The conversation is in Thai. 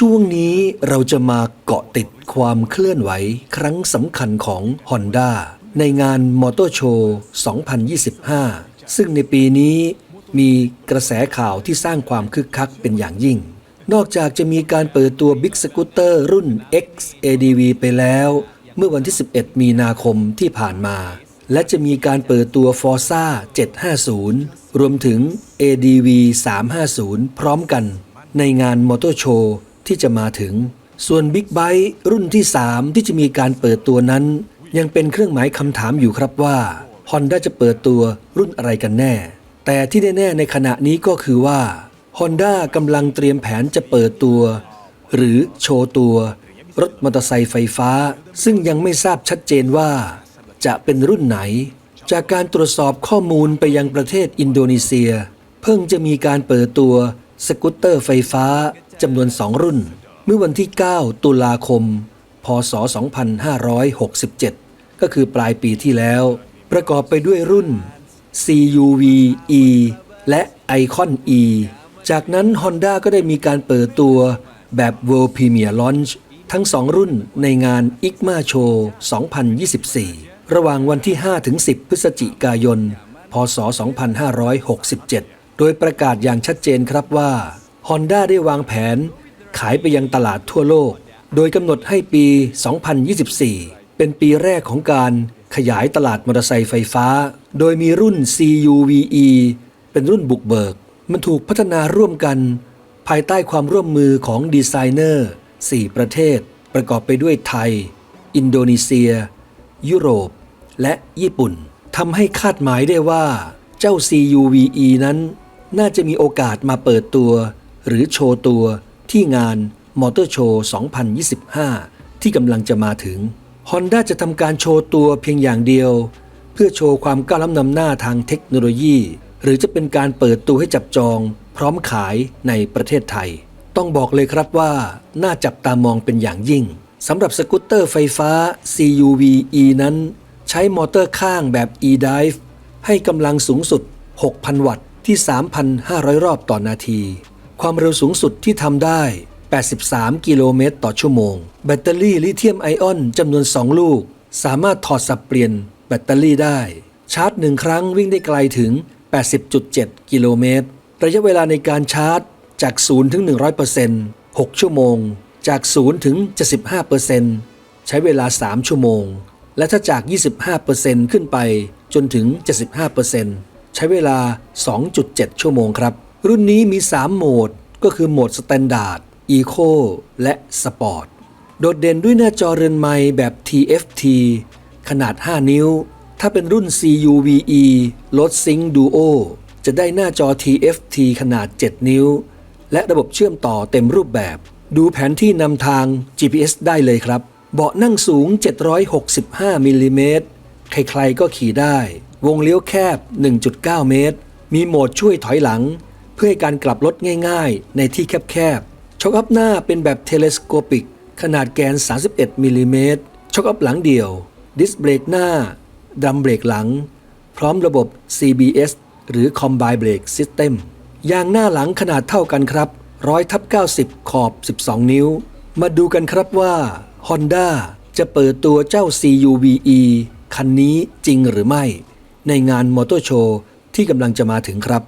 ช่วงนี้เราจะมาเกาะติดความเคลื่อนไหวครั้งสำคัญของ Honda ในงานมอเตอร์โชว์ 2025 ซึ่งในปีนี้มีกระแสข่าวที่สร้างความคึกคักเป็นอย่างยิ่ง นอกจากจะมีการเปิดตัว Big Scooter รุ่น X ADV ไปแล้ว เมื่อวันที่ 11 มีนาคมที่ผ่านมา และจะมีการเปิดตัว Forza 750 รวมถึง ADV 350 พร้อมกันในงานมอเตอร์โชว์ ที่จะมาถึง ส่วน Big b i t e รุ่นที่ 3 ที่จะมีการเปิดตัวนั้น ยังเป็นเครื่องหมายคำถามอยู่ครับว่า Honda จะเปิดตัวรุ่นอะไรกันแน่ แต่ที่แน่ๆในขณะนี้ก็คือว่า Honda กำลังเตรียมแผนจะเปิดตัว หรือโชว์ตัว รถมอเตอร์ไซค์ไฟฟ้า ซึ่งยังไม่ทราบชัดเจนว่า จะเป็นรุ่นไหน จากการตรวจสอบข้อมูลไปยังประเทศอินโดนีเซีย เพิ่งจะมีการเปิดตัวสกูตเตอร์ไฟฟ้า จำนวนสองรุ่น เมื่อวันที่ 9 ตุลาคม พศ 2567 ก็คือปลายปีที่แล้ว ประกอบไปด้วยรุ่น CUV E และ Icon E จากนั้น Honda ก็ได้มีการเปิดตัวแบบ World Premier Launch ทั้ง2รุ่นในงาน ICMA Show 2024 ระหว่างวันที่ 5-10 พฤศจิกายน พศ 2567 โดยประกาศอย่างชัดเจนครับว่า Honda ได้วางแผน ขายไปยังตลาดทั่วโลก โดยกำหนดให้ปี 2024 เป็นปีแรกของการขยายตลาดมอเตอร์ไซค์ไฟฟ้า โดยมีรุ่น CUVE เป็นรุ่นบุกเบิก มันถูกพัฒนาร่วมกัน ภายใต้ความร่วมมือของดีไซเนอร์ 4 ประเทศ ประกอบไปด้วยไทย อินโดนีเซีย ยุโรป และญี่ปุ่นทำให้คาดหมายได้ว่า เจ้า CUVE นั้น น่าจะมีโอกาสมาเปิดตัว หรือโชว์ตัวที่งานมอเตอร์โชว์ 2025 ที่กำลังจะมาถึง Honda จะทำการโชว์ตัวเพียงอย่างเดียว เพื่อโชว์ความก้าวล้ำนำหน้าทางเทคโนโลยี หรือจะเป็นการเปิดตัวให้จับจองพร้อมขายในประเทศไทย ต้องบอกเลยครับว่า น่าจับตามองเป็นอย่างยิ่งสำหรับสกูตเตอร์ไฟฟ้า CUVe นั้น ใช้มอเตอร์ข้างแบบ e-drive ให้กำลังสูงสุด 6,000 วัตต์ที่ 3,500 รอบต่อนาที ความเร็วสูงสุดที่ทำได้ 83 กิโลเมตรต่อชั่วโมง แบตเตอรี่ลิเธียมไอออนจำนวน 2 ลูก สามารถถอดสับเปลี่ยนแบตเตอรี่ได้ ชาร์จหนึ่งครั้งวิ่งได้ไกลถึง 80.7 กิโลเมตร ระยะเวลาในการชาร์จจาก 0 ถึง 100% 6 ชั่วโมง จาก 0 ถึง 75%ใช้เวลา 3 ชั่วโมง และถ้าจาก 25%ขึ้นไปจนถึง 75%ใช้เวลา 2.7 ชั่วโมงครับ รุ่นนี้มี 3 โหมด ก็คือโหมดสแตนดาร์ด Eco และสปอร์ตโดดเด่นด้วยหน้าจอเรือนไม้แบบ TFT ขนาด 5 นิ้ว ถ้าเป็นรุ่น CUVe ลด Sync Duo จะได้หน้าจอ TFT ขนาด 7 นิ้ว และระบบเชื่อมต่อเต็มรูปแบบ ดูแผนที่นำทาง GPS ได้เลยครับ เบาะนั่งสูง 765มิลลิเมตรใครๆก็ขี่ได้ วงเลี้ยวแคบ 1.9 เมตร มีโหมดช่วยถอยหลัง เพื่อให้การกลับรถง่ายๆ ในที่แคบๆ ช็อคอัพหน้าเป็นแบบเทเลสโคปิก ขนาดแกน 31มิลลิเมตร ช็อคอัพหลังเดี่ยว ดิสเบรกหน้า ดัมเบรกหลัง พร้อมระบบ CBS หรือ Combine Brake System ยางหน้าหลังขนาดเท่ากันครับร้อยทับ90 ขอบ 12 นิ้ว มาดูกันครับว่า Honda จะเปิดตัวเจ้า CUVe คันนี้จริงหรือไม่ ในงานมอเตอร์โชว์ที่กำลังจะมาถึงครับ